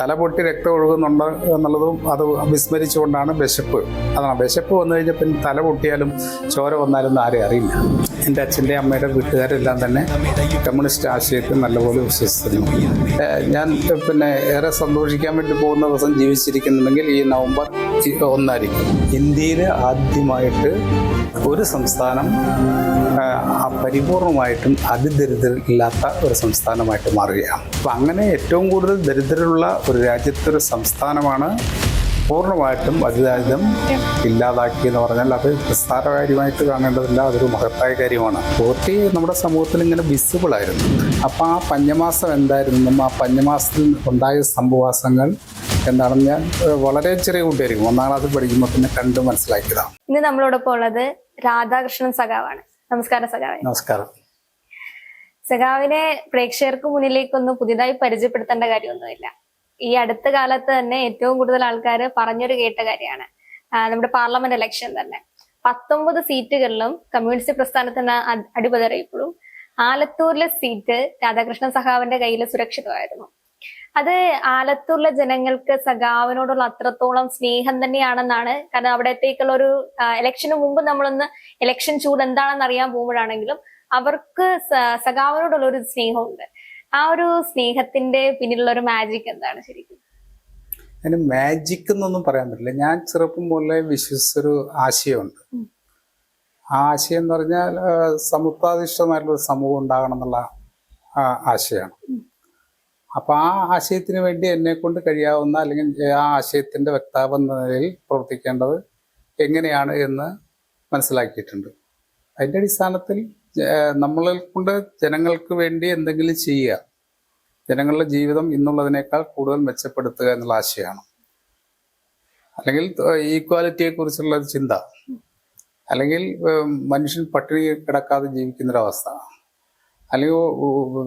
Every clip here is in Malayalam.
തല പൊട്ടി രക്തം ഒഴുകുന്നുണ്ട് എന്നുള്ളതും അത് വിസ്മരിച്ചുകൊണ്ടാണ് വിശപ്പ്. അതാണ് വിശപ്പ് വന്നു കഴിഞ്ഞാൽ പിന്നെ തല പൊട്ടിയാലും ചോര വന്നാലും ആരെയും അറിയില്ല. എന്റെ അച്ഛന്റെ അമ്മയുടെ വീട്ടുകാരെല്ലാം തന്നെ കമ്മ്യൂണിസ്റ്റ് ആശയത്തിൽ നല്ലപോലെ വിശ്വസിക്കുന്നു. ഞാൻ പിന്നെ ഏറെ സന്തോഷിക്കാൻ വേണ്ടി പോകുന്ന ദിവസം ജീവിച്ചിരിക്കുന്നുണ്ടെങ്കിൽ ഈ നവംബർ ഒന്നായിരിക്കും. ഇന്ത്യയിൽ ആദ്യമായിട്ട് ഒരു സംസ്ഥാനം പരിപൂർണമായിട്ടും അതിദരിദ്രരില്ലാത്ത ഒരു സംസ്ഥാനമായിട്ട് മാറുകയാണ്. അപ്പം അങ്ങനെ ഏറ്റവും കൂടുതൽ ദരിദ്രരുള്ള ഒരു രാജ്യത്തെ ഒരു സംസ്ഥാനമാണ് പൂർണമായിട്ടും അതിദാരിദ്ര്യം ഇല്ലാതാക്കി എന്ന് പറഞ്ഞാൽ അത് നിസ്സാര കാര്യമായിട്ട് കാണേണ്ടതില്ല അതൊരു മഹത്തായ കാര്യമാണ്. പോർട്ടി നമ്മുടെ സമൂഹത്തിൽ ഇങ്ങനെ വിസിബിൾ ആയിരുന്നു. അപ്പം ആ പഞ്ഞമാസം എന്തായിരുന്നു? ആ പഞ്ഞമാസത്തിൽ ഉണ്ടായ സംഭവാസങ്ങൾ എന്താണെന്ന് ഞാൻ വളരെ ചെറിയ കുട്ടിയായിരിക്കും ഒന്നാം ക്ലാസ്സിൽ പഠിക്കുമ്പോൾ തന്നെ കണ്ട് മനസ്സിലാക്കിയതാണ്. ഇന്ന് നമ്മളോടൊപ്പം ഉള്ളത് രാധാകൃഷ്ണൻ സഖാവാണ്. നമസ്കാരം സഖാവെ. നമസ്കാരം. സഖാവിനെ പ്രേക്ഷകർക്ക് മുന്നിലേക്കൊന്നും പുതിയതായി പരിചയപ്പെടുത്തേണ്ട കാര്യമൊന്നുമില്ല. ഈ അടുത്ത കാലത്ത് തന്നെ ഏറ്റവും കൂടുതൽ ആൾക്കാർ പറഞ്ഞൊരു കേട്ട കാര്യമാണ്. നമ്മുടെ പാർലമെന്റ് ഇലക്ഷൻ തന്നെ. പത്തൊമ്പത് സീറ്റുകളിലും കമ്മ്യൂണിസ്റ്റ് പ്രസ്ഥാനത്തിന് അടിപതറിയപ്പോഴും ആലത്തൂരിലെ സീറ്റ് രാധാകൃഷ്ണൻ സഖാവിന്റെ കയ്യിൽ സുരക്ഷിതമായിരുന്നു. അത് ആലത്തൂരിലെ ജനങ്ങൾക്ക് സഖാവിനോടുള്ള അത്രത്തോളം സ്നേഹം തന്നെയാണെന്നാണ്. കാരണം അവിടത്തേക്കുള്ള ഒരു ഇലക്ഷന് മുമ്പ് നമ്മളൊന്ന് ഇലക്ഷൻ ചൂട് എന്താണെന്ന് അറിയാൻ പോകുമ്പോഴാണെങ്കിലും അവർക്ക് സഖാവിനോടുള്ള ഒരു സ്നേഹമുണ്ട്. ആ ഒരു സ്നേഹത്തിന്റെ പിന്നിലുള്ള ഒരു മാജിക് എന്താണ് ശരിക്കും? അതിന് മാജിക് എന്നൊന്നും പറയാൻ പറ്റില്ല. ഞാൻ ചെറുപ്പം മുതലേ വിശ്വസിച്ചൊരു ആശയമുണ്ട്. ആ ആശയം എന്ന് പറഞ്ഞാൽ സമുദ്രാധിഷ്ഠമായിട്ടുള്ള ഒരു സമൂഹം ഉണ്ടാകണം എന്നുള്ള ആശയമാണ്. അപ്പൊ ആ ആശയത്തിന് വേണ്ടി എന്നെ കൊണ്ട് കഴിയാവുന്ന അല്ലെങ്കിൽ ആ ആശയത്തിന്റെ വക്താവ് എന്ന നിലയിൽ പ്രവർത്തിക്കേണ്ടത് എങ്ങനെയാണ് എന്ന് മനസ്സിലാക്കിയിട്ടുണ്ട്. അതിന്റെ അടിസ്ഥാനത്തിൽ നമ്മളെ കൊണ്ട് ജനങ്ങൾക്ക് വേണ്ടി എന്തെങ്കിലും ചെയ്യുക. ജനങ്ങളുടെ ജീവിതം ഇന്നുള്ളതിനേക്കാൾ കൂടുതൽ മെച്ചപ്പെടുത്തുക എന്നുള്ള ആശയമാണ്. അല്ലെങ്കിൽ ഈക്വാലിറ്റിയെ കുറിച്ചുള്ള ചിന്ത. അല്ലെങ്കിൽ മനുഷ്യൻ പട്ടിണി കിടക്കാതെ ജീവിക്കുന്നൊരവസ്ഥ. അല്ലെങ്കിൽ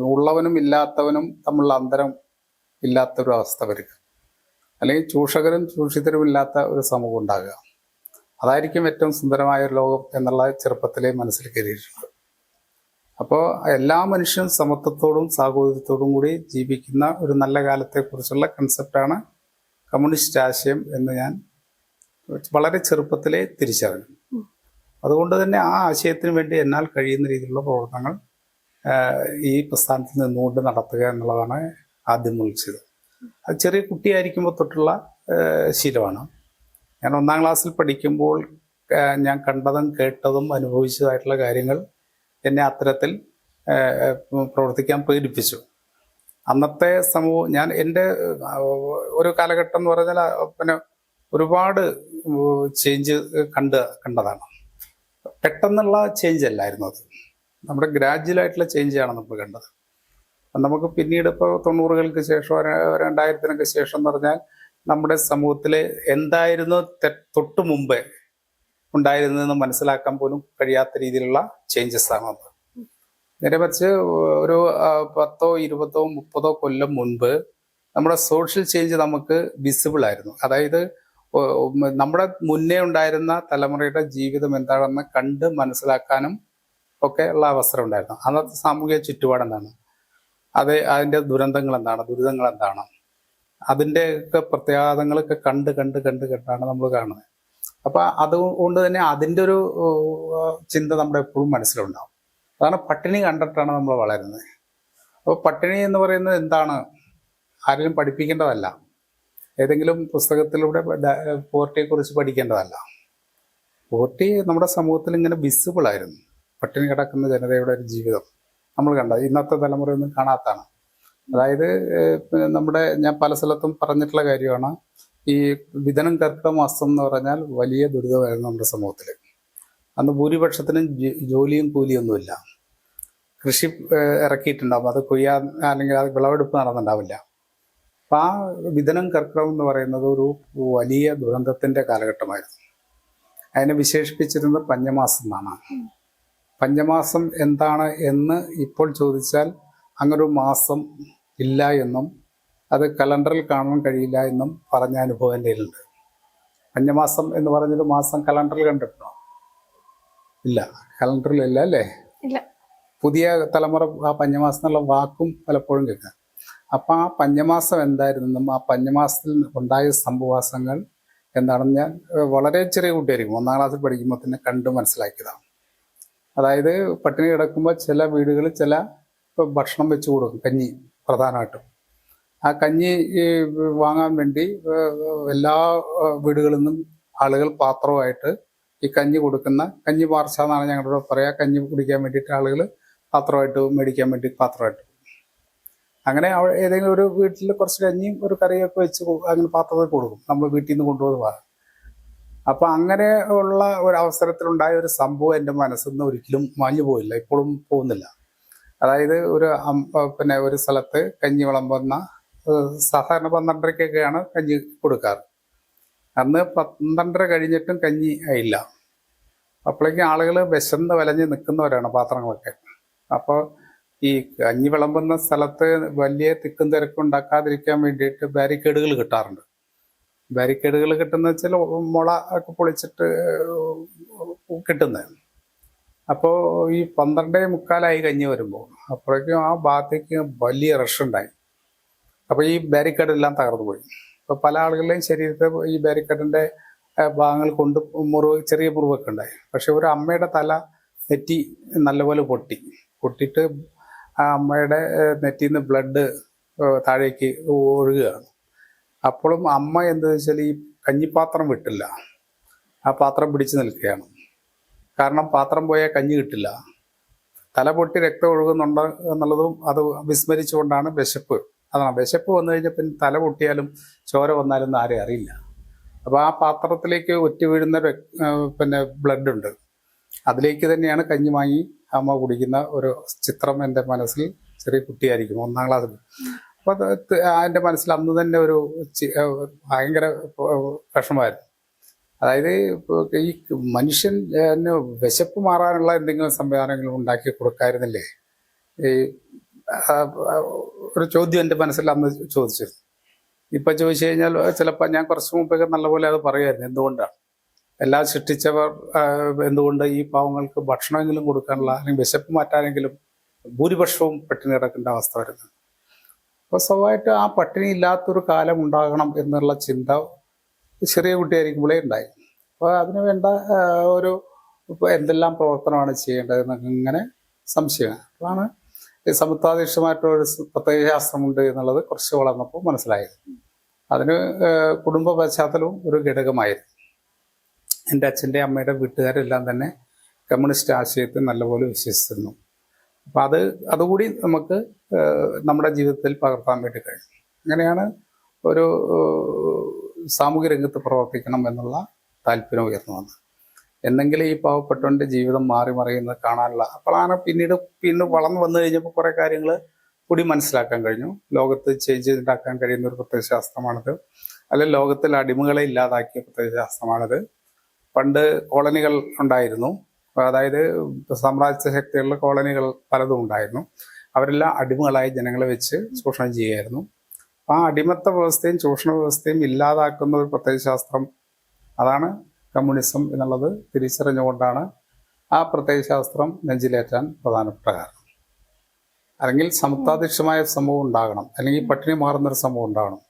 ഉള്ളവനും ഇല്ലാത്തവനും തമ്മിലുള്ള അന്തരം ഇല്ലാത്തൊരവസ്ഥ വരിക. അല്ലെങ്കിൽ ചൂഷകരും ചൂഷിതരും ഇല്ലാത്ത ഒരു സമൂഹം ഉണ്ടാകുക. അതായിരിക്കും ഏറ്റവും സുന്ദരമായ ഒരു ലോകം എന്നുള്ള ചെറുപ്പത്തിലെ മനസ്സിൽ കയറിയിട്ടുണ്ട് അപ്പോൾ എല്ലാ മനുഷ്യരും സമത്വത്തോടും സാഹോദര്യത്തോടും കൂടി ജീവിക്കുന്ന ഒരു നല്ല കാലത്തെക്കുറിച്ചുള്ള കൺസെപ്റ്റാണ് കമ്മ്യൂണിസ്റ്റ് ആശയം എന്ന് ഞാൻ വളരെ ചെറുപ്പത്തിലെ തിരിച്ചറിഞ്ഞു. അതുകൊണ്ട് തന്നെ ആ ആശയത്തിന് വേണ്ടി എന്നാൽ കഴിയുന്ന രീതിയിലുള്ള പ്രവർത്തനങ്ങൾ ഈ പ്രസ്ഥാനത്തിൽ നിന്നുകൊണ്ട് നടത്തുക എന്നുള്ളതാണ് ആദ്യം വിളിച്ചത് അത് ചെറിയ കുട്ടിയായിരിക്കുമ്പോൾ തൊട്ടുള്ള ശീലമാണ്. ഞാൻ ഒന്നാം ക്ലാസ്സിൽ പഠിക്കുമ്പോൾ ഞാൻ കണ്ടതും കേട്ടതും അനുഭവിച്ചതായിട്ടുള്ള കാര്യങ്ങൾ എന്നെ അത്തരത്തിൽ പ്രവർത്തിക്കാൻ പ്രേരിപ്പിച്ചു. അന്നത്തെ സമൂഹം ഞാൻ എന്റെ ഒരു കാലഘട്ടം എന്ന് പറഞ്ഞാൽ പിന്നെ ഒരുപാട് ചേഞ്ച് കണ്ട് കണ്ടതാണ്. പെട്ടെന്നുള്ള ചേഞ്ച് അല്ലായിരുന്നു അത്. നമ്മുടെ ഗ്രാജുവൽ ആയിട്ടുള്ള ചേഞ്ചാണ് നമ്മൾ കണ്ടത്. നമുക്ക് പിന്നീട് ഇപ്പോൾ തൊണ്ണൂറുകൾക്ക് ശേഷം രണ്ടായിരത്തിനൊക്കെ ശേഷം എന്ന് പറഞ്ഞാൽ നമ്മുടെ സമൂഹത്തിൽ എന്തായിരുന്നു തൊട്ട് മുമ്പേ ഉണ്ടായിരുന്നതെന്ന് മനസ്സിലാക്കാൻ പോലും കഴിയാത്ത രീതിയിലുള്ള ചേഞ്ചസ് ആണ് അത്. നേരെ മറിച്ച് ഒരു പത്തോ ഇരുപതോ മുപ്പതോ കൊല്ലം മുൻപ് നമ്മുടെ സോഷ്യൽ ചേഞ്ച് നമുക്ക് വിസിബിൾ ആയിരുന്നു. അതായത് നമ്മുടെ മുന്നേ ഉണ്ടായിരുന്ന തലമുറയുടെ ജീവിതം എന്താണെന്ന് കണ്ട് മനസ്സിലാക്കാനും ഒക്കെ ഉള്ള അവസരം ഉണ്ടായിരുന്നു. അന്നത്തെ സാമൂഹിക ചുറ്റുപാട് എന്താണ്? അത് അതിന്റെ ദുരന്തങ്ങൾ എന്താണ്? ദുരിതങ്ങൾ എന്താണ്? അതിന്റെ ഒക്കെ പ്രത്യാഘാതങ്ങളൊക്കെ കണ്ട് കണ്ട് കണ്ട് കണ്ടാണ് നമ്മൾ കാണുന്നത്. അപ്പൊ അതുകൊണ്ട് തന്നെ അതിന്റെ ഒരു ചിന്ത നമ്മുടെ എപ്പോഴും മനസ്സിലുണ്ടാവും. അതാണ് പട്ടിണി കണ്ടിട്ടാണ് നമ്മൾ വളരുന്നത്. അപ്പോൾ പട്ടിണി എന്ന് പറയുന്നത് എന്താണ്? ആരെങ്കിലും പഠിപ്പിക്കേണ്ടതല്ല. ഏതെങ്കിലും പുസ്തകത്തിലൂടെ പോർട്ടിയെ കുറിച്ച് പഠിക്കേണ്ടതല്ല. പോർട്ടി നമ്മുടെ സമൂഹത്തിൽ ഇങ്ങനെ വിസിബിൾ ആയിരുന്നു. പട്ടിണി കിടക്കുന്ന ജനതയുടെ ഒരു ജീവിതം നമ്മൾ കണ്ടത്. ഇന്നത്തെ തലമുറയൊന്നും കാണാത്താണ് അതായത് നമ്മുടെ ഞാൻ പല സ്ഥലത്തും പറഞ്ഞിട്ടുള്ള കാര്യമാണ്. ഈ വിതനം കർക്കിടക മാസം എന്ന് പറഞ്ഞാൽ വലിയ ദുരിതമായിരുന്നു നമ്മുടെ സമൂഹത്തിൽ. അന്ന് ഭൂരിപക്ഷത്തിനും ജോലിയും കൂലിയൊന്നുമില്ല. കൃഷി ഇറക്കിയിട്ടുണ്ടാവും. അത് കൊയ്യാൻ അല്ലെങ്കിൽ അത് വിളവെടുപ്പ് നടന്നുണ്ടാവില്ല അപ്പം ആ വിതനം കർക്കിടകം എന്ന് പറയുന്നത് ഒരു വലിയ ദുരന്തത്തിന്റെ കാലഘട്ടമായിരുന്നു. അതിനെ വിശേഷിപ്പിച്ചിരുന്നത് പഞ്ചമാസം എന്നാണ്. പഞ്ചമാസം എന്താണ് എന്ന് ഇപ്പോൾ ചോദിച്ചാൽ അങ്ങനൊരു മാസം ഇല്ല എന്നും അത് കലണ്ടറിൽ കാണാൻ കഴിയില്ല എന്നും പറഞ്ഞ അനുഭവം എന്റെ ഉണ്ട് മഞ്ഞമാസം എന്ന് പറഞ്ഞൊരു മാസം കലണ്ടറിൽ കണ്ടിട്ടുണ്ടോ? ഇല്ല കലണ്ടറിൽ ഇല്ല അല്ലേ? പുതിയ തലമുറ ആ പഞ്ഞമാസം എന്നുള്ള വാക്കും പലപ്പോഴും കേൾക്കാം. അപ്പം ആ പഞ്ഞമാസം എന്തായിരുന്നെന്നും ആ പഞ്ഞമാസത്തിൽ ഉണ്ടായ സംഭവാസങ്ങൾ എന്താണെന്ന് ഞാൻ വളരെ ചെറിയ കുട്ടിയായിരിക്കും. ഒന്നാം ക്ലാസ്സിൽ പഠിക്കുമ്പോൾ തന്നെ കണ്ടു മനസ്സിലാക്കിയതാണ്. അതായത് പട്ടിണി കിടക്കുമ്പോൾ ചില വീടുകളിൽ ചില ഭക്ഷണം വെച്ച് കൊടുക്കും കഞ്ഞി പ്രധാനമായിട്ടും. ആ കഞ്ഞി വാങ്ങാൻ വേണ്ടി എല്ലാ വീടുകളിൽ നിന്നും ആളുകൾ പാത്രവുമായിട്ട് ഈ കഞ്ഞി കൊടുക്കുന്ന കഞ്ഞി പാർച്ച എന്നാണ് ഞങ്ങളുടെ പറയാ. കഞ്ഞി കുടിക്കാൻ വേണ്ടിയിട്ട് ആളുകൾ പാത്രമായിട്ട് മേടിക്കാൻ വേണ്ടി പാത്രമായിട്ട്. അങ്ങനെ ഏതെങ്കിലും ഒരു വീട്ടിൽ കുറച്ച് കഞ്ഞിയും ഒരു കറിയൊക്കെ വെച്ച് അങ്ങനെ പാത്രത്തിൽ കൊടുക്കും. നമ്മൾ വീട്ടിൽ നിന്ന് കൊണ്ടുപോകുന്നത് അപ്പൊ അങ്ങനെ ഉള്ള ഒരു അവസരത്തിലുണ്ടായ ഒരു സംഭവം എന്റെ മനസ്സിൽ നിന്ന് ഒരിക്കലും മാഞ്ഞു പോയില്ല. ഇപ്പോഴും പോകുന്നില്ല. അതായത് ഒരു പിന്നെ ഒരു സ്ഥലത്ത് കഞ്ഞി വിളമ്പുന്ന സാധാരണ പന്ത്രണ്ടരക്കൊക്കെയാണ് കഞ്ഞി കൊടുക്കാറ്. അന്ന് പന്ത്രണ്ടര കഴിഞ്ഞിട്ടും കഞ്ഞി ആയില്ല. അപ്പോഴേക്കും ആളുകൾ വിശന്ന് വലഞ്ഞ് നിൽക്കുന്നവരാണ് പാത്രങ്ങളൊക്കെ. അപ്പോൾ ഈ കഞ്ഞി വിളമ്പുന്ന സ്ഥലത്ത് വലിയ തിക്കും തിരക്കും ഉണ്ടാക്കാതിരിക്കാൻ വേണ്ടിയിട്ട് ബാരിക്കേഡുകൾ കിട്ടാറുണ്ട്. ബാരിക്കേഡുകൾ കിട്ടുന്ന വെച്ചാൽ മുള ഒക്കെ പൊളിച്ചിട്ട് കിട്ടുന്നത് അപ്പോൾ ഈ പന്ത്രണ്ടേ മുക്കാലായി കഞ്ഞി വരുമ്പോൾ അപ്പോഴേക്കും ആ ഭാഗത്തേക്ക് വലിയ റഷ് ഉണ്ടായി. അപ്പോൾ ഈ ബാരിക്കേഡ് എല്ലാം തകർന്നു പോയി അപ്പോൾ പല ആളുകളുടെയും ശരീരത്തെ ഈ ബാരിക്കേഡിന്റെ ഭാഗങ്ങൾ കൊണ്ട് മുറിവ് ചെറിയ മുറിവൊക്കെ ഉണ്ടായി. പക്ഷെ ഒരു അമ്മയുടെ തല നെറ്റി നല്ലപോലെ പൊട്ടി. പൊട്ടിയിട്ട് ആ അമ്മയുടെ നെറ്റിയിൽ നിന്ന് ബ്ലഡ് താഴേക്ക് ഒഴുകുകയാണ് അപ്പോഴും അമ്മ എന്താ വെച്ചാൽ ഈ കഞ്ഞിപ്പാത്രം വിട്ടില്ല. ആ പാത്രം പിടിച്ചു നിൽക്കുകയാണ്. കാരണം പാത്രം പോയാൽ കഞ്ഞി കിട്ടില്ല. തല പൊട്ടി രക്തം ഒഴുകുന്നുണ്ട് എന്നുള്ളതും അത് വിസ്മരിച്ചുകൊണ്ടാണ് വിശപ്പ്. അതാണ് വിശപ്പ് വന്നു കഴിഞ്ഞാൽ പിന്നെ തല പൊട്ടിയാലും ചോര വന്നാലും ആരെയും അറിയില്ല. അപ്പോൾ ആ പാത്രത്തിലേക്ക് ഒറ്റ വീഴുന്ന പിന്നെ ബ്ലഡ് ഉണ്ട്. അതിലേക്ക് തന്നെയാണ് കഞ്ഞി വാങ്ങി അമ്മ കുടിക്കുന്ന ഒരു ചിത്രം എന്റെ മനസ്സിൽ ചെറിയ കുട്ടിയായിരിക്കും ഒന്നാം ക്ലാസ്സിൽ അപ്പോൾ എന്റെ മനസ്സിൽ അന്ന് തന്നെ ഒരു ഭയങ്കര വിഷമമായിരുന്നു. അതായത് ഈ മനുഷ്യൻ വിശപ്പ് മാറാനുള്ള എന്തെങ്കിലും സംവിധാനങ്ങൾ ഉണ്ടാക്കി കൊടുക്കായിരുന്നില്ലേ? ഈ ഒരു ചോദ്യം എന്റെ മനസ്സിൽ അന്ന് ചോദിച്ചിരുന്നു. ഇപ്പൊ ചോദിച്ചു കഴിഞ്ഞാൽ ചിലപ്പോൾ ഞാൻ കുറച്ച് മുമ്പൊക്കെ നല്ലപോലെ അത് പറയുമായിരുന്നു എന്തുകൊണ്ടാണ്? എല്ലാം സൃഷ്ടിച്ചവർ എന്തുകൊണ്ട് ഈ പാവങ്ങൾക്ക് ഭക്ഷണമെങ്കിലും കൊടുക്കാനുള്ള അല്ലെങ്കിൽ വിശപ്പ് മാറ്റാനെങ്കിലും ഭൂരിപക്ഷവും പട്ടിണി കിടക്കേണ്ട അവസ്ഥ വരുന്നത്. അപ്പോൾ സ്വാഭാവികമായിട്ട് ആ പട്ടിണി ഇല്ലാത്തൊരു കാലം ഉണ്ടാകണം എന്നുള്ള ചിന്ത ചെറിയ കുട്ടിയായിരിക്കുമ്പോഴേ ഉണ്ടായി. അപ്പോൾ അതിന് വേണ്ട ഒരു എന്തെല്ലാം പ്രവർത്തനമാണ് ചെയ്യേണ്ടതെന്നൊക്കെ ഇങ്ങനെ സംശയമാണ്. അപ്പോഴാണ് ഈ സമുദ്രാധീക്ഷമായിട്ടൊരു സ് പ്രത്യേക ശാസ്ത്രമുണ്ട് എന്നുള്ളത് കുറച്ച് വളർന്നപ്പോൾ മനസ്സിലായത്. അതിന് കുടുംബ പശ്ചാത്തലവും ഒരു ഘടകമായിരുന്നു. എന്റെ അച്ഛന്റെ അമ്മയുടെ വീട്ടുകാരെല്ലാം തന്നെ കമ്മ്യൂണിസ്റ്റ് ആശയത്തെ നല്ലപോലെ വിശ്വസിച്ചിരുന്നു. അപ്പം അത് അതുകൂടി നമുക്ക് നമ്മുടെ ജീവിതത്തിൽ പകർത്താൻ വേണ്ടി കഴിഞ്ഞു അങ്ങനെയാണ് ഒരു സാമൂഹ്യ രംഗത്ത് പ്രവർത്തിക്കണം എന്നുള്ള താല്പര്യം ഉയർന്നു വന്നത്. എന്നെങ്കിലും ഈ പാവപ്പെട്ടവന്റെ ജീവിതം മാറി മറിയുന്നത് കാണാനുള്ള അപ്പോൾ ആന പിന്നീട് പിന്നെ വളർന്നു വന്നു കഴിഞ്ഞപ്പോൾ കുറെ കാര്യങ്ങൾ കൂടി മനസ്സിലാക്കാൻ കഴിഞ്ഞു. ലോകത്ത് ചേഞ്ച് ഉണ്ടാക്കാൻ കഴിയുന്ന ഒരു പ്രത്യയശാസ്ത്രമാണിത് അല്ലെ ലോകത്തിൽ അടിമകളെ ഇല്ലാതാക്കിയ പ്രത്യയശാസ്ത്രമാണിത് പണ്ട് കോളനികൾ ഉണ്ടായിരുന്നു. അതായത് സാമ്രാജ്യ ശക്തികളിലെ കോളനികൾ പലതും ഉണ്ടായിരുന്നു. അവരെല്ലാം അടിമകളായി ജനങ്ങളെ വെച്ച് ചൂഷണം ചെയ്യുമായിരുന്നു ആ അടിമത്ത വ്യവസ്ഥയും ചൂഷണ വ്യവസ്ഥയും ഇല്ലാതാക്കുന്ന ഒരു പ്രത്യയശാസ്ത്രം അതാണ് കമ്മ്യൂണിസം എന്നുള്ളത് തിരിച്ചറിഞ്ഞുകൊണ്ടാണ് ആ പ്രത്യയശാസ്ത്രം നെഞ്ചിലേറ്റാൻ പ്രധാനപ്പെട്ട കാരണം അല്ലെങ്കിൽ സമത്വാധ്യക്ഷമായ സംഭവം ഉണ്ടാകണം. അല്ലെങ്കിൽ പട്ടിണി മാറുന്നൊരു സമൂഹം ഉണ്ടാകണം.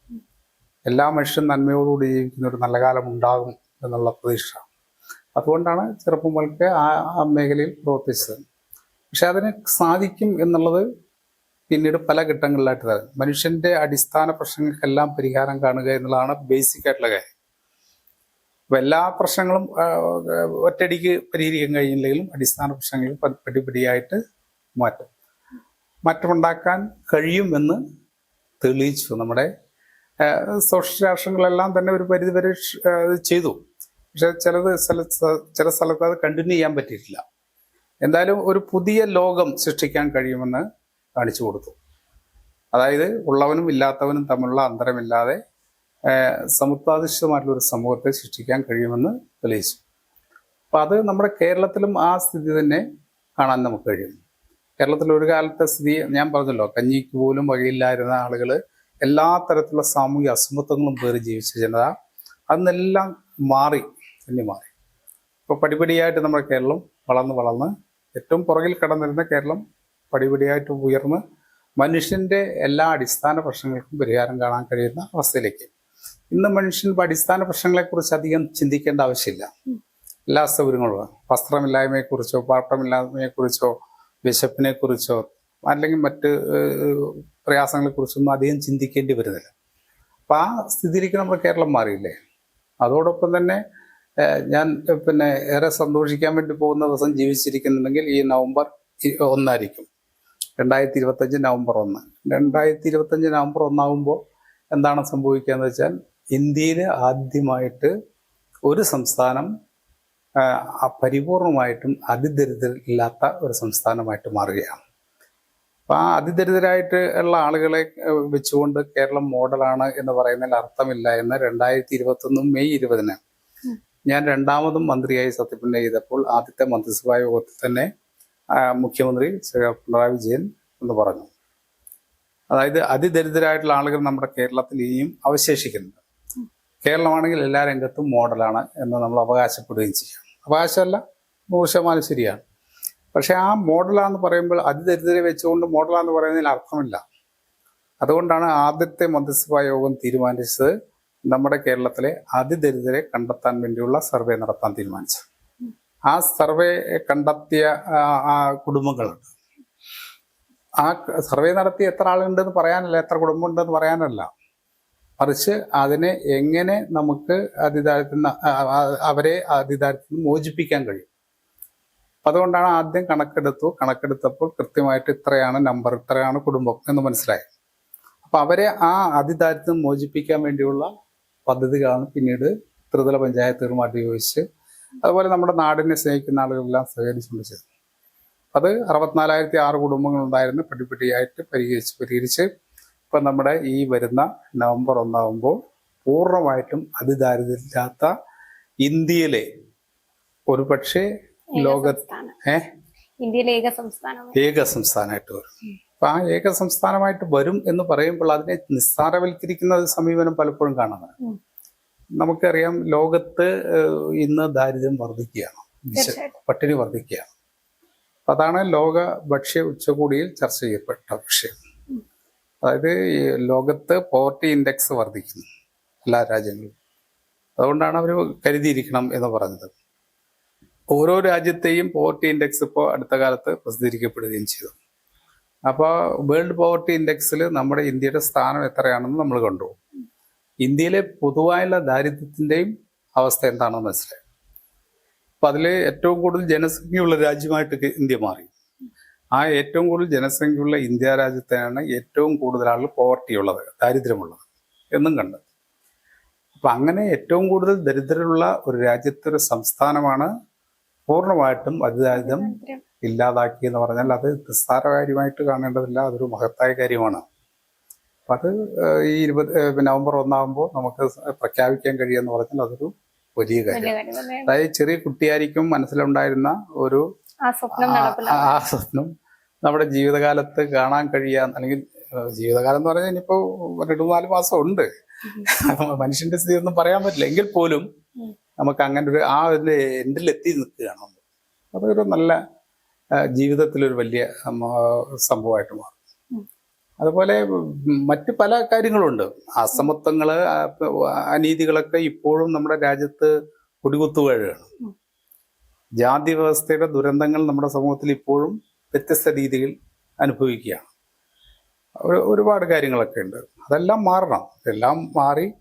എല്ലാ മനുഷ്യരും നന്മയോടുകൂടി ജീവിക്കുന്ന ഒരു നല്ല കാലം ഉണ്ടാകും എന്നുള്ള പ്രതീക്ഷ അതുകൊണ്ടാണ് ചെറുപ്പം മുതൽക്ക് ആ ആ മേഖലയിൽ പ്രവർത്തിച്ചത്. പക്ഷെ അതിന് സാധിക്കും എന്നുള്ളത് പിന്നീട് പല ഘട്ടങ്ങളിലായിട്ട് തരും മനുഷ്യന്റെ അടിസ്ഥാന പ്രശ്നങ്ങൾക്കെല്ലാം പരിഹാരം കാണുക എന്നുള്ളതാണ് ബേസിക് ആയിട്ടുള്ള കാര്യം. അപ്പൊ എല്ലാ പ്രശ്നങ്ങളും ഒറ്റടിക്ക് പരിഹരിക്കാൻ കഴിയില്ലെങ്കിലും അടിസ്ഥാന പ്രശ്നങ്ങൾ പടിപടിയായിട്ട് മാറ്റും. മാറ്റമുണ്ടാക്കാൻ കഴിയുമെന്ന് തെളിയിച്ചു. നമ്മുടെ സോഷ്യൽ രാഷ്ട്രങ്ങളെല്ലാം തന്നെ ഒരു പരിധിവരെ വരെ ചെയ്തു. പക്ഷെ ചിലത് ചില സ്ഥലത്ത് അത് കണ്ടിന്യൂ ചെയ്യാൻ പറ്റിയിട്ടില്ല. എന്തായാലും ഒരു പുതിയ ലോകം സൃഷ്ടിക്കാൻ കഴിയുമെന്ന് കാണിച്ചു കൊടുത്തു. അതായത് ഉള്ളവനും ഇല്ലാത്തവനും തമ്മിലുള്ള അന്തരമില്ലാതെ സമുദ്രാധിഷ്ഠിതമായിട്ടുള്ള ഒരു സമൂഹത്തെ സൃഷ്ടിക്കാൻ കഴിയുമെന്ന് തെളിയിച്ചു. അപ്പം അത് നമ്മുടെ കേരളത്തിലും ആ സ്ഥിതി തന്നെ കാണാൻ നമുക്ക് കഴിയും. കേരളത്തിൽ ഒരു കാലത്തെ സ്ഥിതി ഞാൻ പറഞ്ഞല്ലോ കഞ്ഞിക്ക് പോലും വഴിയില്ലായിരുന്ന ആളുകൾ എല്ലാ തരത്തിലുള്ള സാമൂഹിക അസമത്വങ്ങളും പേറി ജീവിച്ച ജനത അന്നെല്ലാം മാറി തന്നെ മാറി. ഇപ്പോൾ പടിപടിയായിട്ട് നമ്മുടെ കേരളം വളർന്ന് വളർന്ന് ഏറ്റവും പുറകിൽ കടന്നിരുന്ന കേരളം പടിപടിയായിട്ട് ഉയർന്ന് മനുഷ്യന്റെ എല്ലാ അടിസ്ഥാന പ്രശ്നങ്ങൾക്കും പരിഹാരം കാണാൻ കഴിയുന്ന അവസ്ഥയിലേക്ക്. ഇന്ന് മനുഷ്യൻ അടിസ്ഥാന പ്രശ്നങ്ങളെക്കുറിച്ച് അധികം ചിന്തിക്കേണ്ട ആവശ്യമില്ല. എല്ലാ സൗകര്യങ്ങളും വസ്ത്രമില്ലായ്മയെക്കുറിച്ചോ പാട്ടമില്ലായ്മയെക്കുറിച്ചോ വിശപ്പിനെക്കുറിച്ചോ അല്ലെങ്കിൽ മറ്റ് പ്രയാസങ്ങളെക്കുറിച്ചൊന്നും അധികം ചിന്തിക്കേണ്ടി വരുന്നില്ല. അപ്പം ആ സ്ഥിതിയിലേക്ക് നമ്മുടെ കേരളം മാറിയില്ലേ? അതോടൊപ്പം തന്നെ ഞാൻ പിന്നെ ഏറെ സന്തോഷിക്കാൻ വേണ്ടി പോകുന്ന ദിവസം ജീവിച്ചിരിക്കുന്നുണ്ടെങ്കിൽ ഈ നവംബർ ഒന്നായിരിക്കും. രണ്ടായിരത്തി ഇരുപത്തഞ്ച് നവംബർ ഒന്ന്. രണ്ടായിരത്തി ഇരുപത്തഞ്ച് നവംബർ ഒന്നാകുമ്പോൾ എന്താണ് സംഭവിക്കുക എന്ന് വെച്ചാൽ ഇന്ത്യയിൽ ആദ്യമായിട്ട് ഒരു സംസ്ഥാനം പരിപൂർണമായിട്ടും അതിദരിദ്രില്ലാത്ത ഒരു സംസ്ഥാനമായിട്ട് മാറുകയാണ്. അപ്പം ആ അതിദരിദ്രരായിട്ട് ഉള്ള ആളുകളെ വെച്ചുകൊണ്ട് കേരളം മോഡലാണ് എന്ന് പറയുന്നതിൽ അർത്ഥമില്ല എന്ന് രണ്ടായിരത്തി ഇരുപത്തി ഒന്ന് മെയ് ഇരുപതിന് ഞാൻ രണ്ടാമതും മന്ത്രിയായി സത്യപ്രതിജ്ഞ ചെയ്തപ്പോൾ ആദ്യത്തെ മന്ത്രിസഭാ യോഗത്തിൽ തന്നെ മുഖ്യമന്ത്രി ശ്രീ പിണറായി വിജയൻ എന്ന് പറഞ്ഞു. അതായത് അതിദരിദ്രരായിട്ടുള്ള ആളുകൾ നമ്മുടെ കേരളത്തിൽ ഇനിയും അവശേഷിക്കുന്നുണ്ട്. കേരളമാണെങ്കിൽ എല്ലാ രംഗത്തും മോഡലാണ് എന്ന് നമ്മൾ അവകാശപ്പെടുകയും ചെയ്യാം. അവകാശമല്ല നൂറ് ശതമാനം ശരിയാണ്. പക്ഷേ ആ മോഡലാന്ന് പറയുമ്പോൾ അതിദരിദ്രരെ വെച്ചുകൊണ്ട് മോഡലാന്ന് പറയുന്നതിൽ അർത്ഥമില്ല. അതുകൊണ്ടാണ് ആദ്യത്തെ മന്ത്രിസഭാ യോഗം തീരുമാനിച്ചത് നമ്മുടെ കേരളത്തിലെ അതിദരിദ്രരെ കണ്ടെത്താൻ വേണ്ടിയുള്ള സർവേ നടത്താൻ തീരുമാനിച്ചത്. ആ സർവേ കണ്ടെത്തിയ ആ, കുടുംബങ്ങളുണ്ട് ആ സർവേ നടത്തി എത്ര ആളുണ്ടെന്ന് പറയാനല്ല എത്ര കുടുംബമുണ്ടെന്ന് പറയാനല്ല. മറിച്ച് അതിനെ എങ്ങനെ നമുക്ക് അതിദാരത്തിൽ അവരെ അതിദാരത്തിൽ നിന്ന് മോചിപ്പിക്കാൻ കഴിയും. അതുകൊണ്ടാണ് ആദ്യം കണക്കെടുത്തു. കണക്കെടുത്തപ്പോൾ കൃത്യമായിട്ട് ഇത്രയാണ് നമ്പർ ഇത്രയാണ് കുടുംബം എന്ന് മനസ്സിലായി. അപ്പൊ അവരെ ആ അതിദാരിദ്ര്യം മോചിപ്പിക്കാൻ വേണ്ടിയുള്ള പദ്ധതികളാണ് പിന്നീട് ത്രിതല പഞ്ചായത്തുകളുമായിട്ട് ഉപയോഗിച്ച് അതുപോലെ നമ്മുടെ നാടിനെ സ്നേഹിക്കുന്ന ആളുകളെല്ലാം സഹകരിച്ചുകൊണ്ട് ചെയ്തു അത് അറുപത്തിനാലായിരത്തി ആറ് കുടുംബങ്ങളുണ്ടായിരുന്നു പടിപടിയായിട്ട് പരിഹരിച്ച് പരിഹരിച്ച് ഇപ്പൊ നമ്മുടെ ഈ വരുന്ന നവംബർ ഒന്നാകുമ്പോൾ പൂർണമായിട്ടും അതിദാരിദ്ര്യമില്ലാത്ത ഇന്ത്യയിലെ ഒരു പക്ഷേ ലോക ഇന്ത്യയിലെ ഏക സംസ്ഥാനം. ഏക സംസ്ഥാനമായിട്ട് വരും. അപ്പൊ ആ ഏക സംസ്ഥാനമായിട്ട് വരും എന്ന് പറയുമ്പോൾ അതിനെ നിസ്സാരവൽക്കരിക്കുന്ന ഒരു സമീപനം പലപ്പോഴും കാണുന്നത് നമുക്കറിയാം ലോകത്ത് ഇന്ന് ദാരിദ്ര്യം വർദ്ധിക്കുകയാണ് പട്ടിണി വർദ്ധിക്കുകയാണ് അതാണ് ലോക ഭക്ഷ്യ ഉച്ചകോടിയിൽ ചർച്ച ചെയ്യപ്പെട്ട വിഷയം. അതായത് ഈ ലോകത്ത് പോവർട്ടി ഇൻഡെക്സ് വർദ്ധിക്കുന്നു എല്ലാ രാജ്യങ്ങളും അതുകൊണ്ടാണ് അവർ കരുതിയിരിക്കണം എന്ന് പറഞ്ഞത്. ഓരോ രാജ്യത്തെയും പോവർട്ടി ഇൻഡെക്സ് ഇപ്പോൾ അടുത്ത കാലത്ത് പ്രസിദ്ധീകരിക്കപ്പെടുകയും ചെയ്തു. അപ്പോൾ വേൾഡ് പോവർട്ടി ഇൻഡെക്സിൽ നമ്മുടെ ഇന്ത്യയുടെ സ്ഥാനം എത്രയാണെന്ന് നമ്മൾ കണ്ടു. ഇന്ത്യയിലെ പൊതുവായുള്ള ദാരിദ്ര്യത്തിന്റെയും അവസ്ഥ എന്താണെന്ന് മനസ്സിലായി. അപ്പോൾ അതിൽ ഏറ്റവും കൂടുതൽ ജനസംഖ്യയുള്ള രാജ്യമായിട്ട് ഇന്ത്യ മാറി. ആ ഏറ്റവും കൂടുതൽ ജനസംഖ്യയുള്ള ഇന്ത്യ രാജ്യത്താണ് ഏറ്റവും കൂടുതൽ ആളുകൾ പോവർട്ടി ഉള്ളത് ദാരിദ്ര്യമുള്ളത് എന്നും കണ്ടത്. അപ്പം അങ്ങനെ ഏറ്റവും കൂടുതൽ ദരിദ്രരുള്ള ഒരു രാജ്യത്തെ ഒരു സംസ്ഥാനമാണ് പൂർണമായിട്ടും അതിദാരിദ്ര്യം ദാരിദ്ര്യം. ഇല്ലാതാക്കി എന്ന് പറഞ്ഞാൽ അത് നിസ്സാര കാര്യമായിട്ട് കാണേണ്ടതില്ല അതൊരു മഹത്തായ കാര്യമാണ്. അപ്പം അത് ഈ ഇരുപത് നവംബർ ഒന്നാകുമ്പോൾ നമുക്ക് പ്രഖ്യാപിക്കാൻ കഴിയുമെന്ന് പറഞ്ഞാൽ അതൊരു വലിയ കാര്യം. അതായത് ചെറിയ കുട്ടിയായിരിക്കും മനസ്സിലുണ്ടായിരുന്ന ഒരു ആ സ്വപ്നം നമ്മുടെ ജീവിതകാലത്ത് കാണാൻ കഴിയാൻ അല്ലെങ്കിൽ ജീവിതകാലം എന്ന് പറഞ്ഞാൽ ഇനിയിപ്പോ രണ്ടു നാല് മാസം ഉണ്ട്. മനുഷ്യന്റെ സ്ഥിതി ഒന്നും പറയാൻ പറ്റില്ല. എങ്കിൽ പോലും നമുക്ക് അങ്ങനെ ഒരു ആ ഒരു എത്തി നിൽക്കുകയാണ് നമ്മൾ. അതൊരു നല്ല ജീവിതത്തിലൊരു വലിയ സംഭവമായിട്ട് മാറും. അതുപോലെ മറ്റ് പല കാര്യങ്ങളുണ്ട്. അസമത്വങ്ങൾ അനീതികളൊക്കെ ഇപ്പോഴും നമ്മുടെ രാജ്യത്ത് കുടികുത്തുകയാണ്. ഉം. ജാതി വ്യവസ്ഥയുടെ ദുരന്തങ്ങൾ നമ്മുടെ സമൂഹത്തിൽ ഇപ്പോഴും വ്യത്യസ്ത രീതിയിൽ അനുഭവിക്കുകയാണ് ഒരു- ഒരുപാട് കാര്യങ്ങളൊക്കെ ഉണ്ട്. അതെല്ലാം മാറണം. എല്ലാം മാറി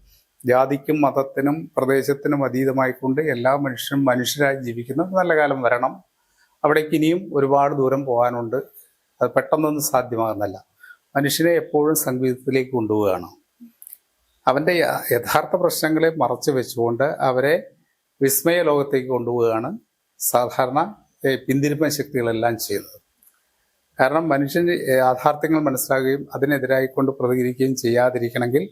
ജാതിക്കും മതത്തിനും പ്രദേശത്തിനും അതീതമായിക്കൊണ്ട് എല്ലാ മനുഷ്യരും മനുഷ്യരായി ജീവിക്കുന്ന നല്ല കാലം വരണം. അവിടേക്ക് ഇനിയും ഒരുപാട് ദൂരം പോകാനുണ്ട്. അത് പെട്ടെന്നൊന്നും സാധ്യമാകുന്നല്ല മനുഷ്യനെ എപ്പോഴും സംഗീതത്തിലേക്ക് കൊണ്ടുപോവുകയാണ്. അവന്റെ യഥാർത്ഥ പ്രശ്നങ്ങളെ മറച്ചു വെച്ചുകൊണ്ട് അവരെ വിസ്മയ ലോകത്തേക്ക് കൊണ്ടുപോവുകയാണ് സാധാരണ പിന്തിരിപ്പൻ ശക്തികളെല്ലാം ചെയ്യുന്നത്. കാരണം മനുഷ്യൻ യാഥാർത്ഥ്യങ്ങൾ മനസ്സിലാക്കുകയും അതിനെതിരായിക്കൊണ്ട് പ്രതികരിക്കുകയും ചെയ്യാതിരിക്കണമെങ്കിൽ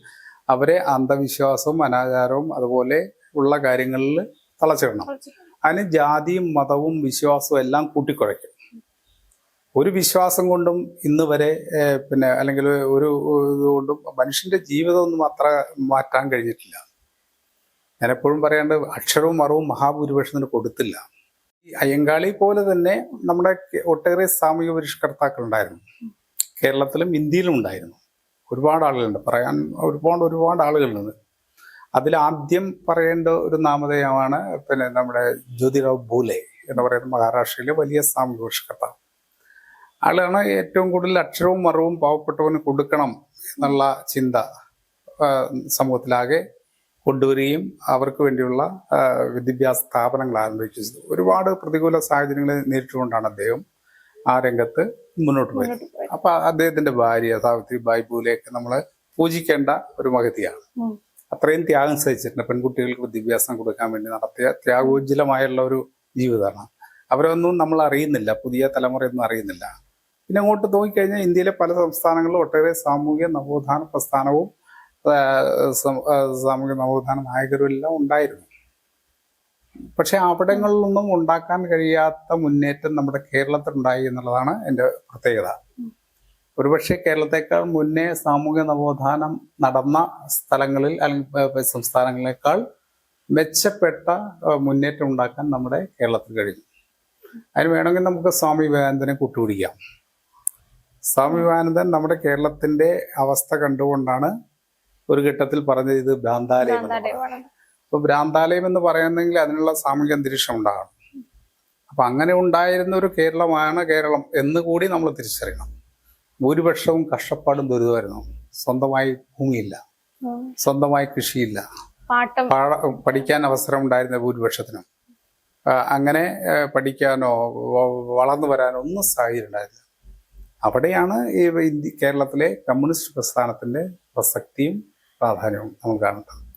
അവരെ അന്ധവിശ്വാസവും അനാചാരവും അതുപോലെ ഉള്ള കാര്യങ്ങളിൽ തളച്ചിടണം. അതിന് ജാതിയും മതവും വിശ്വാസവും എല്ലാം കൂട്ടിക്കുഴയ്ക്കും. ഒരു വിശ്വാസം കൊണ്ടും ഇന്ന് വരെ പിന്നെ അല്ലെങ്കിൽ ഒരു ഇതുകൊണ്ടും മനുഷ്യന്റെ ജീവിതമൊന്നും അത്ര മാറ്റാൻ കഴിഞ്ഞിട്ടില്ല. ഞാനെപ്പോഴും പറയാണ്ട് അക്ഷരവും മറവും മഹാഭൂരിപക്ഷത്തിന് കൊടുത്തില്ല. ഈ അയ്യങ്കാളി പോലെ തന്നെ നമ്മുടെ ഒട്ടേറെ സാമൂഹിക പരിഷ്കർത്താക്കൾ ഉണ്ടായിരുന്നു. കേരളത്തിലും ഇന്ത്യയിലും ഉണ്ടായിരുന്നു. ഒരുപാട് ആളുകളുണ്ട്. പറയാൻ ഒരുപാട് ഒരുപാട് ആളുകളുണ്ട്. അതിലാദ്യം പറയേണ്ട ഒരു നാമധേയമാണ് പിന്നെ നമ്മുടെ ജ്യോതിറാവ് ഭൂലെ എന്ന് പറയുന്ന മഹാരാഷ്ട്രയിലെ വലിയ സാമൂഹ്യ പരിഷ്കർത്താവ്. ആളാണ് ഏറ്റവും കൂടുതൽ അക്ഷരവും മറവും പാവപ്പെട്ടവന് കൊടുക്കണം എന്നുള്ള ചിന്ത സമൂഹത്തിലാകെ കൊണ്ടുവരികയും അവർക്ക് വേണ്ടിയുള്ള വിദ്യാഭ്യാസ സ്ഥാപനങ്ങൾ ആരംഭിച്ചത് ഒരുപാട് പ്രതികൂല സാഹചര്യങ്ങൾ നേരിട്ടുകൊണ്ടാണ് അദ്ദേഹം ആ രംഗത്ത് മുന്നോട്ട് പോയത്. അപ്പൊ അദ്ദേഹത്തിന്റെ ഭാര്യ സാവിത്രി ബായ് പൂലെയൊക്കെ നമ്മൾ പൂജിക്കേണ്ട ഒരു മഹതിയാണ്. അത്രയും ത്യാഗം സഹിച്ചിട്ടുണ്ട്. പെൺകുട്ടികൾക്ക് വിദ്യാഭ്യാസം കൊടുക്കാൻ വേണ്ടി നടത്തിയ ത്യാഗോജ്ജലമായുള്ള ഒരു ജീവിതമാണ്. അവരൊന്നും നമ്മൾ അറിയുന്നില്ല. പുതിയ തലമുറയൊന്നും അറിയുന്നില്ല. പിന്നെ അങ്ങോട്ട് നോക്കിക്കഴിഞ്ഞാൽ ഇന്ത്യയിലെ പല സംസ്ഥാനങ്ങളിലും ഒട്ടേറെ സാമൂഹ്യ നവോത്ഥാന പ്രസ്ഥാനവും ആ, സം- ആ, സാമൂഹിക നവോത്ഥാന നായകരും എല്ലാം ഉണ്ടായിരുന്നു. പക്ഷെ അവിടങ്ങളിലൊന്നും ഉണ്ടാക്കാൻ കഴിയാത്ത മുന്നേറ്റം നമ്മുടെ കേരളത്തിലുണ്ടായി എന്നുള്ളതാണ് എന്റെ പ്രത്യേകത. ഒരുപക്ഷെ കേരളത്തെക്കാൾ മുന്നേ സാമൂഹ്യ നവോത്ഥാനം നടന്ന സ്ഥലങ്ങളിൽ അല്ലെങ്കിൽ സംസ്ഥാനങ്ങളെക്കാൾ മെച്ചപ്പെട്ട മുന്നേറ്റം ഉണ്ടാക്കാൻ നമ്മുടെ കേരളത്തിൽ കഴിഞ്ഞു. അതിന് വേണമെങ്കിൽ നമുക്ക് സ്വാമി വിവേകാനന്ദനെ കൂട്ടുപിടിക്കാം. സ്വാമി വിവേകാനന്ദൻ നമ്മുടെ കേരളത്തിന്റെ അവസ്ഥ കണ്ടുകൊണ്ടാണ് ഒരു ഘട്ടത്തിൽ പറഞ്ഞത് ഇത് ഭ്രാന്താലയം. അപ്പൊ ഭ്രാന്താലയം എന്ന് പറയുന്നെങ്കിൽ അതിനുള്ള സാമൂഹ്യ അന്തരീക്ഷം ഉണ്ടാകണം. അപ്പൊ അങ്ങനെ ഉണ്ടായിരുന്ന ഒരു കേരളമാണ് കേരളം എന്ന് കൂടി നമ്മൾ തിരിച്ചറിയണം. ഭൂരിപക്ഷവും കഷ്ടപ്പാടും ദുരിതമായിരുന്നു. സ്വന്തമായി ഭൂമിയില്ല. സ്വന്തമായി കൃഷിയില്ല. പഠിക്കാൻ അവസരം ഉണ്ടായിരുന്ന ഭൂരിപക്ഷത്തിനും. അങ്ങനെ പഠിക്കാനോ വളർന്നു വരാനോ ഒന്നും സാഹചര്യം ഉണ്ടായിരുന്നില്ല. അവിടെയാണ് ഈ കേരളത്തിലെ കമ്മ്യൂണിസ്റ്റ് പ്രസ്ഥാനത്തിന്റെ പ്രസക്തിയും പ്രാധാന്യവും നമുക്ക് കാണുന്നത്